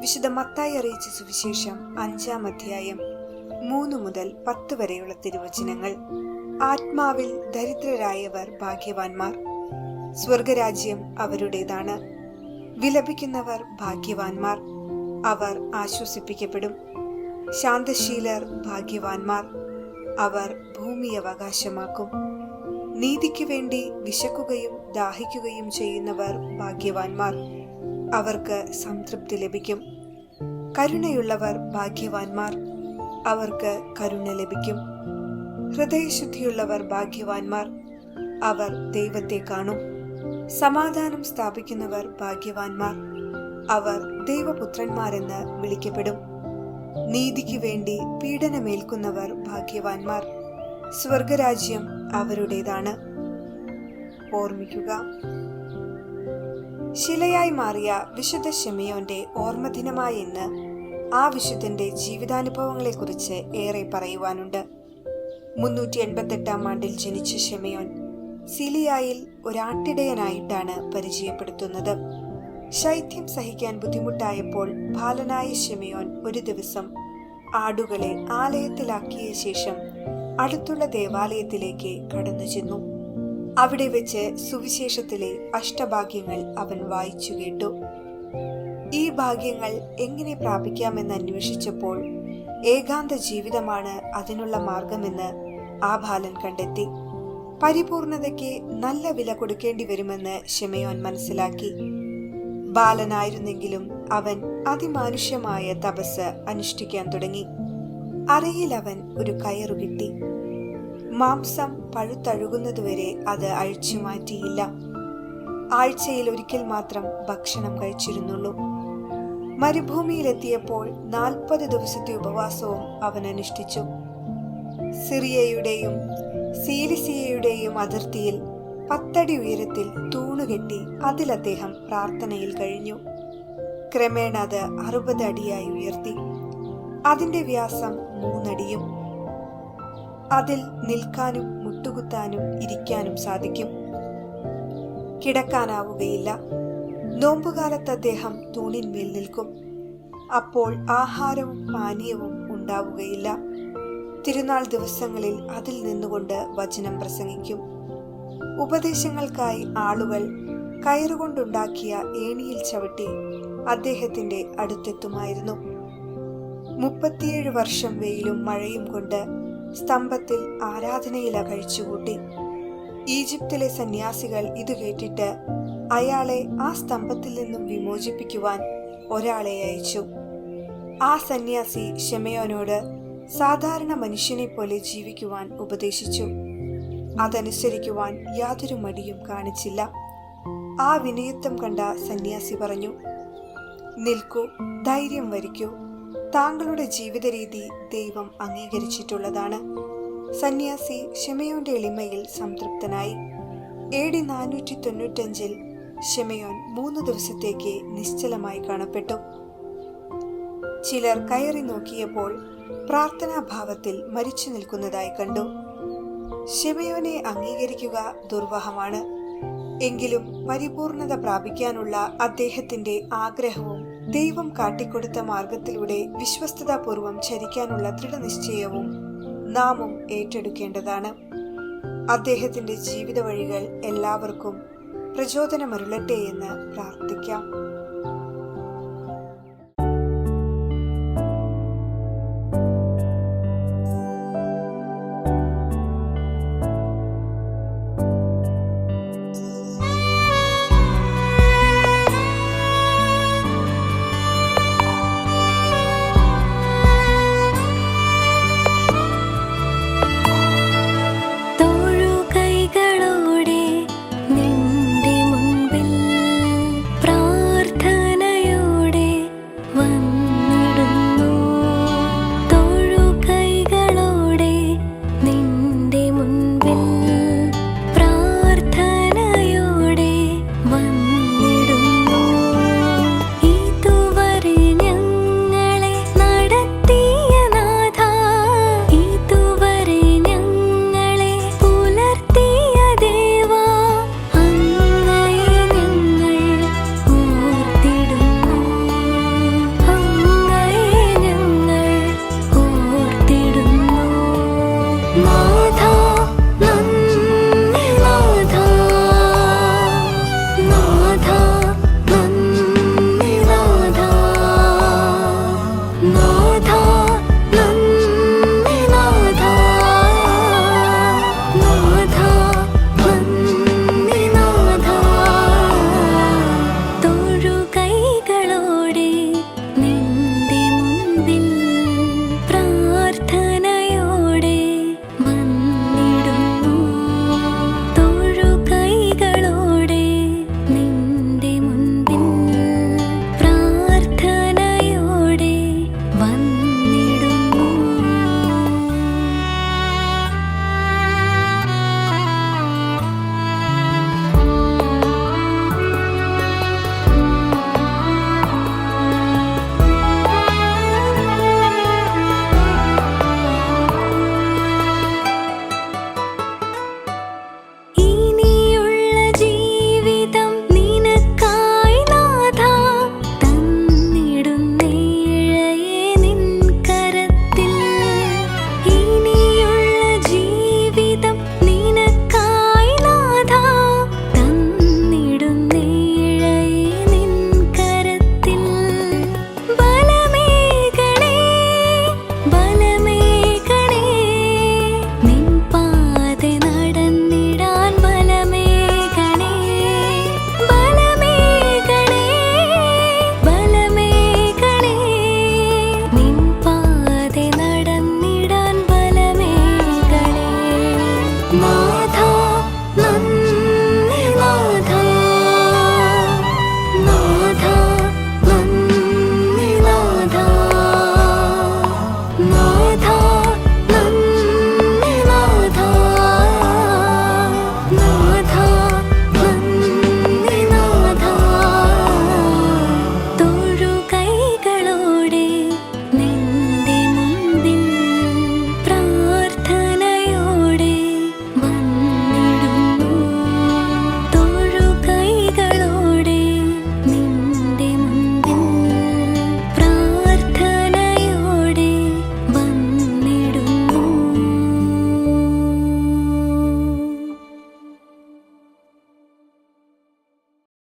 വിശുദ്ധ മത്തായി അറിയിച്ച സുവിശേഷം അഞ്ചാം അധ്യായം മൂന്ന് മുതൽ പത്ത് വരെയുള്ള തിരുവചനങ്ങൾ. ആത്മാവിൽ ദരിദ്രരായവർ ഭാഗ്യവാന്മാർ. സ്വർഗരാജ്യം അവരുടേതാണ്. വിലപിക്കുന്നവർ ഭാഗ്യവാന്മാർ. അവർ ആശ്വസിപ്പിക്കപ്പെടും. ശാന്തശീലർ ഭാഗ്യവാന്മാർ. അവർ ഭൂമി അവകാശമാക്കും. നീതിക്ക് വേണ്ടി വിശക്കുകയും ദാഹിക്കുകയും ചെയ്യുന്നവർ ഭാഗ്യവാന്മാർ. അവർക്ക് സംതൃപ്തി ലഭിക്കും. കരുണയുള്ളവർ ഭാഗ്യവാന്മാർ അവർക്ക് കരുണ ലഭിക്കും. ഹൃദയശുദ്ധിയുള്ളവർ ഭാഗ്യവാന്മാർ അവർ ദൈവത്തെ കാണും. സമാധാനം സ്ഥാപിക്കുന്നവർ ഭാഗ്യവാന്മാർ അവർ ദൈവപുത്രന്മാരെന്ന് വിളിക്കപ്പെടും. നീതിക്ക് വേണ്ടി പീഡനമേൽക്കുന്നവർ ഭാഗ്യവാന്മാർ സ്വർഗരാജ്യം അവരുടേതാണ്. ഓർമ്മിക്കുക ശിലയായി മാറിയ വിശുദ്ധ ഷെമിയോന്റെ ഓർമ്മദിനമായ ഇന്ന് ആ വിശുദ്ധന്റെ ജീവിതാനുഭവങ്ങളെക്കുറിച്ച് ഏറെ പറയുവാനുണ്ട്. മുന്നൂറ്റി എൺപത്തെട്ടാം ആണ്ടിൽ ജനിച്ച ഷെമിയോൻ സിലിയായിൽ ഒരാട്ടിടയനായിട്ടാണ് പരിചയപ്പെടുത്തുന്നത്. ശൈത്യം സഹിക്കാൻ ബുദ്ധിമുട്ടായപ്പോൾ ബാലനായ ഷെമിയോൻ ഒരു ദിവസം ആടുകളെ ആലയത്തിലാക്കിയ ശേഷം അടുത്തുള്ള ദേവാലയത്തിലേക്ക് കടന്നു ചെന്നു അവിടെ വെച്ച് സുവിശേഷത്തിലെ അഷ്ടഭാഗ്യങ്ങൾ അവൻ വായിച്ചു കേട്ടു. ഈ ഭാഗ്യങ്ങൾ എങ്ങനെ പ്രാപിക്കാമെന്ന് അന്വേഷിച്ചപ്പോൾ ഏകാന്ത ജീവിതമാണ് അതിനുള്ള മാർഗമെന്ന് ആ ബാലൻ കണ്ടെത്തി. പരിപൂർണതയ്ക്ക് നല്ല വില കൊടുക്കേണ്ടി വരുമെന്ന് ഷെമയോൻ മനസ്സിലാക്കി. ബാലനായിരുന്നെങ്കിലും അവൻ അതിമാനുഷ്യമായ തപസ് അനുഷ്ഠിക്കാൻ തുടങ്ങി. അറയിൽ അവൻ ഒരു കയറു കിട്ടി. മാംസം പഴുത്തഴുകുന്നതുവരെ അത് അഴിച്ചു മാറ്റിയില്ല ആഴ്ചയിൽ ഒരിക്കൽ മാത്രം ഭക്ഷണം കഴിച്ചിരുന്നുള്ളൂ. മരുഭൂമിയിലെത്തിയപ്പോൾ നാൽപ്പത് ദിവസത്തെ ഉപവാസവും അവൻ അനുഷ്ഠിച്ചു. സിറിയയുടെയും സീലിസിയയുടെയും അതിർത്തിയിൽ പത്തടി ഉയരത്തിൽ തൂണുകെട്ടി അതിൽ അദ്ദേഹം പ്രാർത്ഥനയിൽ കഴിഞ്ഞു. ക്രമേണ അത് അറുപത് അടിയായി ഉയർത്തി. അതിന്റെ വ്യാസം മൂന്നടിയും. അതിൽ നിൽക്കാനും മുട്ടുകുത്താനും ഇരിക്കാനും സാധിക്കും. കിടക്കാനാവുകയില്ല. നോമ്പുകാലത്ത് അദ്ദേഹം തൂണിന്മേൽ നിൽക്കും. അപ്പോൾ ആഹാരവും പാനീയവും ഉണ്ടാവുകയില്ല. തിരുനാൾ ദിവസങ്ങളിൽ അതിൽ നിന്നുകൊണ്ട് വചനം പ്രസംഗിക്കും. ഉപദേശങ്ങൾക്കായി ആളുകൾ കയറുകൊണ്ടുണ്ടാക്കിയ ഏണിയിൽ ചവിട്ടി അദ്ദേഹത്തിന്റെ അടുത്തെത്തുമായിരുന്നു. മുപ്പത്തിയേഴ് വർഷം വെയിലും മഴയും കൊണ്ട് സ്തംഭത്തിൽ ആരാധനയില കഴിച്ചുകൂട്ടി. ഈജിപ്തിലെ സന്യാസികൾ ഇത് കേട്ടിട്ട് അയാളെ ആ സ്തംഭത്തിൽ നിന്നും വിമോചിപ്പിക്കുവാൻ ഒരാളെ അയച്ചു. ആ സന്യാസി ഷെമയോനോട് സാധാരണ മനുഷ്യനെ പോലെ ജീവിക്കുവാൻ ഉപദേശിച്ചു. അതനുസരിക്കുവാൻ യാതൊരു മടിയും കാണിച്ചില്ല. ആ വിനയത്വം കണ്ട സന്യാസി പറഞ്ഞു നിൽക്കൂ ധൈര്യം വരിക്കൂ. താങ്കളുടെ ജീവിത രീതി ദൈവം അംഗീകരിച്ചിട്ടുള്ളതാണ്. സന്യാസി ഷെമയോന്റെ എളിമയിൽ സംതൃപ്തനായി. എ ഡി നാനൂറ്റി തൊണ്ണൂറ്റഞ്ചിൽ ഷെമയോൻ മൂന്ന് ദിവസത്തേക്ക് നിശ്ചലമായി കാണപ്പെട്ടു. ചിലർ കയറി നോക്കിയപ്പോൾ പ്രാർത്ഥനാഭാവത്തിൽ മരിച്ചു നിൽക്കുന്നതായി കണ്ടു. ഷെമയോനെ അംഗീകരിക്കുക ദുർവഹമാണ്. എങ്കിലും പരിപൂർണത പ്രാപിക്കാനുള്ള അദ്ദേഹത്തിന്റെ ആഗ്രഹവും ദൈവം കാട്ടിക്കൊടുത്ത മാർഗത്തിലൂടെ വിശ്വസ്തതാപൂർവം ചരിക്കാനുള്ള ദൃഢനിശ്ചയവും നാമും ഏറ്റെടുക്കേണ്ടതാണ്. അദ്ദേഹത്തിന്റെ ജീവിത വഴികൾ എല്ലാവർക്കും പ്രചോദനമരുളട്ടെ എന്ന് പ്രാർത്ഥിക്കാം.